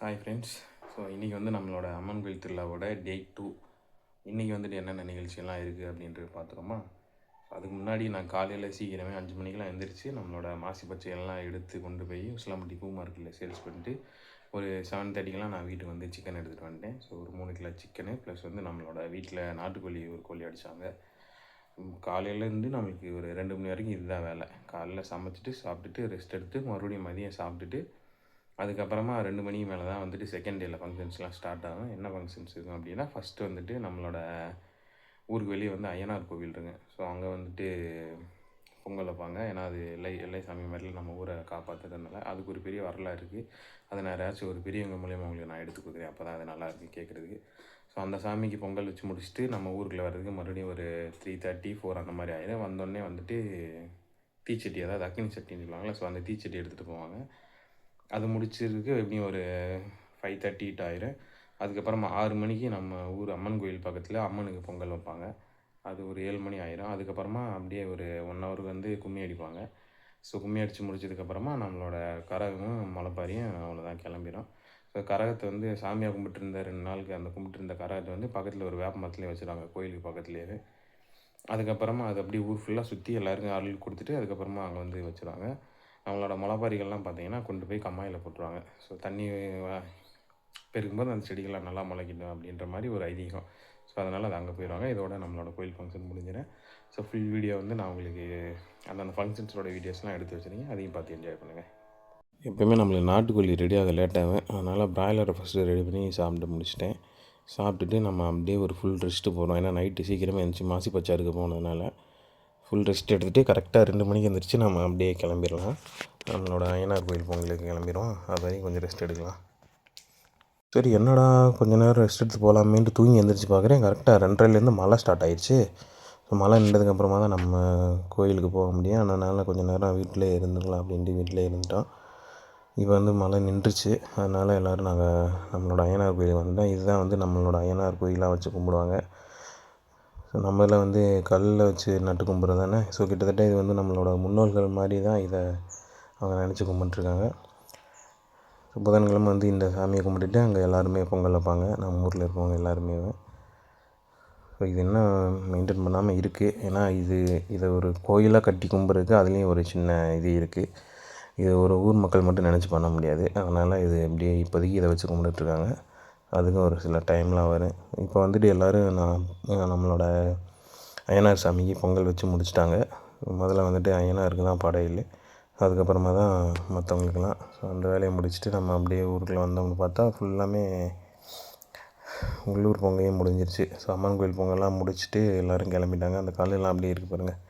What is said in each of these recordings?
Hi friends so இன்றைக்கி வந்து நம்மளோட அம்மன் கோயில் திருவிழாவோட டே டூ இன்றைக்கி வந்துட்டு என்னென்ன நிகழ்ச்சியெல்லாம் இருக்குது அப்படின்றது பார்த்துருமா அதுக்கு முன்னாடி நான் காலையில் சீக்கிரமே அஞ்சு மணிக்கெலாம் எழுந்திரிச்சு நம்மளோட மாசி பச்சை எல்லாம் எடுத்து கொண்டு போய் உசிலாம்பட்டி பூ மார்க்கெட்டில் சேல்ஸ் பண்ணிட்டு ஒரு செவன் தேர்ட்டிக்கெலாம் நான் வீட்டுக்கு வந்து சிக்கன் எடுத்துகிட்டு வந்துட்டேன். ஸோ ஒரு மூணு கிலோ சிக்கனு ப்ளஸ் வந்து நம்மளோட வீட்டில் நாட்டுக்கோழி ஒரு கோழி அடித்தாங்க காலையிலேருந்து நம்மளுக்கு ஒரு ரெண்டு மணி வரைக்கும் இதுதான் வேலை. காலையில் சமைச்சிட்டு சாப்பிட்டுட்டு ரெஸ்ட் எடுத்து மறுபடியும் மதியம் சாப்பிட்டுட்டு அதுக்கப்புறமா ரெண்டு மணிக்கு மேலே தான் வந்துட்டு செகண்ட் டேயில் ஃபங்க்ஷன்ஸ்லாம் ஸ்டார்ட் ஆகும். என்ன ஃபங்க்ஷன்ஸ் இருக்கும் அப்படின்னா ஃபஸ்ட்டு வந்துட்டு நம்மளோட ஊருக்கு வெளியே வந்து அய்யனார் கோவில் இருங்க ஸோ அங்கே வந்துட்டு பொங்கல் வைப்பாங்க. ஏன்னா அது எல்லை எல்லை சாமி மாதிரில நம்ம ஊரை காப்பாற்றுறதுனால அதுக்கு ஒரு பெரிய வரலாறு இருக்குது அதை நான் யாராச்சும் ஒரு பெரியவங்க மூலியமாக உங்களுக்கு நான் எடுத்து கொடுக்குறேன். அப்போ தான் அது நல்லா இருக்குது கேட்குறதுக்கு. ஸோ அந்த சாமிக்கு பொங்கல் வச்சு முடிச்சுட்டு நம்ம ஊருக்குள்ளே வர்றதுக்கு மறுபடியும் ஒரு த்ரீ தேர்ட்டி ஃபோர் அந்த மாதிரி ஆயிடும் வந்தோடனே வந்துட்டு தீச்சட்டி அதாவது அக்னி சட்டின்னு சொல்லுவாங்களே ஸோ அந்த தீச்சட்டி எடுத்துகிட்டு போவாங்க. அது முடிச்சிருக்கு எப்படியும் ஒரு ஃபைவ் தேர்ட்டி எயிட் ஆயிரும். அதுக்கப்புறமா ஆறு மணிக்கு நம்ம ஊர் அம்மன் கோயில் பக்கத்தில் அம்மனுக்கு பொங்கல் வைப்பாங்க. அது ஒரு ஏழு மணி ஆயிரும். அதுக்கப்புறமா அப்படியே ஒரு ஒன் ஹவருக்கு வந்து கும்மி அடிப்பாங்க. ஸோ கும்மி அடித்து முடிச்சதுக்கப்புறமா நம்மளோட கரகமும் மலைப்பாரியும் அவ்வளோதான் கிளம்பிடும் ஸோ கரகத்தை வந்து சாமியாக கும்பிட்டுருந்த ரெண்டு நாளுக்கு அந்த கும்பிட்டுருந்த கரகத்தை வந்து பக்கத்தில் ஒரு வேப்ப மரத்துலேயே வச்சுருவாங்க. கோயிலுக்கு பக்கத்துலேயே அதுக்கப்புறமா அது அப்படியே ஊர் ஃபுல்லாக சுற்றி எல்லாருக்கும் அருள் கொடுத்துட்டு அதுக்கப்புறமா அங்கே வந்து வச்சுருவாங்க. அவங்களோட முளைப்பாரிகள்லாம் பார்த்தீங்கன்னா கொண்டு போய் கம்மாயில் போட்டுருவாங்க. ஸோ தண்ணி பெருக்கும்போது அந்த செடிகள்லாம் நல்லா முளைக்கிடும் அப்படின்ற மாதிரி ஒரு ஐதீகம். ஸோ அதனால் அது அங்கே போயிடுவாங்க. இதோட நம்மளோட கோயில் ஃபங்க்ஷன் முடிஞ்சிடும். ஸோ ஃபுல் வீடியோ வந்து நான் உங்களுக்கு அந்தந்த ஃபங்க்ஷன்ஸோட வீடியோஸ்லாம் எடுத்து வச்சுருக்கேன். அதையும் பார்த்து என்ஜாய் பண்ணுங்கள் எப்போயுமே நம்மளுக்கு நாட்டுக்கோழி ரெடி ஆக லேட் ஆகும். அதனால் ப்ராய்லரை ஃபஸ்ட்டு ரெடி பண்ணி சாப்பிட்டு முடிச்சிட்டேன். சாப்பிட்டுட்டு நம்ம அப்படியே ஒரு ஃபுல் ரெஸ்ட்டு போகிறோம் ஏன்னா நைட்டு சீக்கிரமாக எழுந்துச்சி மாசி பச்சாருக்கு போனதுனால ஃபுல் ரெஸ்ட் எடுத்துகிட்டு கரெக்டாக ரெண்டு மணிக்கு எழுந்திரிச்சு நம்ம அப்படியே கிளம்பிடலாம். நம்மளோட அய்யனார் கோயில் பொங்கலுக்கு கிளம்பிடுவோம். அது வரைக்கும் கொஞ்சம் ரெஸ்ட் எடுக்கலாம். சரி என்னடா கொஞ்ச நேரம் ரெஸ்ட் எடுத்து போகலாமேன்ட்டு தூங்கி எழுந்திரிச்சு பார்க்குறேன் கரெக்டாக ரெண்டரைலேருந்து மழை ஸ்டார்ட் ஆயிடுச்சு ஸோ மழை நின்றதுக்கப்புறமா தான் நம்ம கோயிலுக்கு போக முடியும். அதனால் கொஞ்சம் நேரம் வீட்டிலே இருந்துக்கலாம் அப்படின்ட்டு வீட்டிலே இருந்துட்டோம். இப்போ வந்து மழை நின்றுச்சு. அதனால் எல்லோரும் நாங்கள் நம்மளோட அய்யனார் கோயிலுக்கு வந்துட்டோம். இதுதான் வந்து நம்மளோட அய்யனார் கோயிலாக வச்சு கும்பிடுவாங்க. ஸோ நம்ம இதில் வந்து கல்லில் வச்சு நட்டு கும்பிட்றது தானே? ஸோ கிட்டத்தட்ட இது வந்து நம்மளோட முன்னோர்கள் மாதிரி தான் இதை அவங்க நினச்சி கும்பிட்டுருக்காங்க ஸோ புதன்கிழமை வந்து இந்த சாமியை கும்பிட்டுட்டு அங்கே எல்லாருமே பொங்கல் வைப்பாங்க. நம்ம ஊரில் இருக்கவங்க எல்லாருமே. ஸோ இது என்ன மெயின்டைன் பண்ணாமல் இருக்குது ஏன்னா இது இதை ஒரு கோயிலாக கட்டி கும்பிட்றதுக்கு அதுலேயும் ஒரு சின்ன இது இருக்குது இது ஒரு ஊர் மக்கள் மட்டும் நினச்சி பண்ண முடியாது. அதனால் இது அப்படியே இப்போதைக்கு இதை வச்சு கும்பிட்டுட்ருக்காங்க. அதுக்கும் ஒரு சில டைம்லாம் வரும். இப்போ வந்துட்டு எல்லோரும் நான் நம்மளோட அய்யனார் சாமிக்கு பொங்கல் வச்சு முடிச்சிட்டாங்க. முதல்ல வந்துட்டு அய்யனாருக்கு தான் படையல் அதுக்கப்புறமா தான் மற்றவங்களுக்கெல்லாம் ஸோ அந்த வேலையை முடிச்சுட்டு நம்ம அப்படியே ஊருக்குள்ளே வந்தோம்னு பார்த்தா ஃபுல்லாமே உள்ளூர் பொங்கலையும் முடிஞ்சிருச்சு. ஸோ அம்மன் கோயில் பொங்கல்லாம் முடிச்சுட்டு எல்லோரும் கிளம்பிட்டாங்க. அந்த கல்லெல்லாம் அப்படியே இருக்குது பாருங்கள்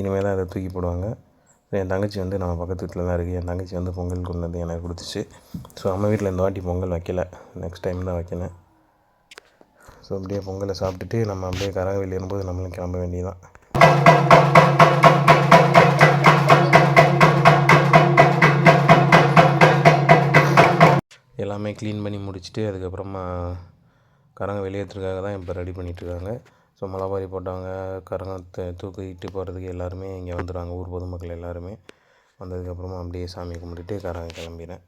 இனிமேல் தான் அதை தூக்கி போடுவாங்க. என் தங்கச்சி வந்து நம்ம பக்கத்து வீட்டில் தான் இருக்குது என் தங்கச்சி வந்து பொங்கல் கொண்டு வந்து எனக்கு கொடுத்துச்சு. ஸோ அம்மா வீட்டில் இந்த வாட்டி பொங்கல் வைக்கல. நெக்ஸ்ட் டைம் தான் வைக்கணும். ஸோ அப்படியே பொங்கலை சாப்பிட்டுட்டு நம்ம அப்படியே கரகவெளி ஏறும்போது நம்மளும் கிளம்ப வேண்டியதான் எல்லாமே க்ளீன் பண்ணி முடிச்சுட்டு அதுக்கப்புறமா கரங்க வெளியேற்றுறதுக்காக தான் இப்போ ரெடி பண்ணிகிட்ருக்காங்க ஸோ மலைப்பாரி போட்டவங்க கரங்கத்தை தூக்கிட்டு போகிறதுக்கு எல்லாருமே இங்கே வந்துடுவாங்க ஊர் பொதுமக்கள் எல்லாருமே. வந்ததுக்கப்புறமா அப்படியே சாமி கும்பிட்டுட்டு கரகம் கிளம்பிடுறேன்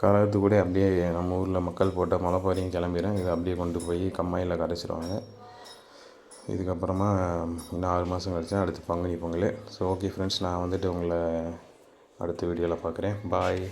கரகத்து கூட அப்படியே நம்ம ஊரில் மக்கள் போட்ட மலைப்பாரியும் கிளம்பிடுறேன் இதை அப்படியே கொண்டு போய் கம்மாயில் கரைச்சிருவாங்க. இதுக்கப்புறமா இன்னும் ஆறு மாதம் கழிச்சா அடுத்து Panguni Pongal. So okay friends நான் வந்துட்டு உங்களை அடுத்த வீடியோவில் பார்க்குறேன். பாய்